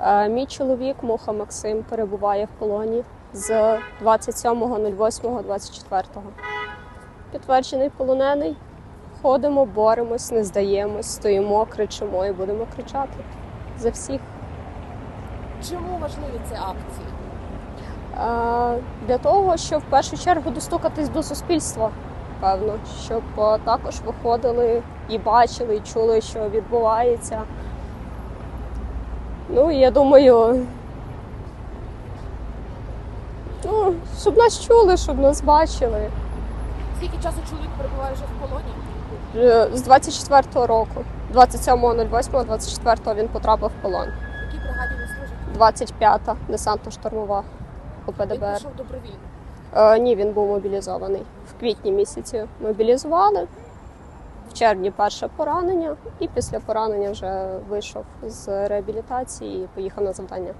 Е, Мій чоловік Муха Максим перебуває в полоні з 27.08.24. Підтверджений полонений. Ходимо, боремось, не здаємось, стоїмо, кричимо і будемо кричати за всіх. Чому важливі ці акції? Е, Для того, щоб в першу чергу достукатись до суспільства, певно, щоб е, також виходили і бачили, і чули, що відбувається. Ну, я думаю, ну, щоб нас чули, щоб нас бачили. Скільки часу чоловік перебуває вже в полоні? Е, З 24-го року, 27.08.24 він потрапив в полон. В якій бригаді він служить? 25-та десантно-штурмова Він ОПДБР. пішов добровільно. Е, ні, він був мобілізований. В квітні місяці мобілізували. Червні перше поранення, і після поранення вже вийшов з реабілітації і поїхав на завдання.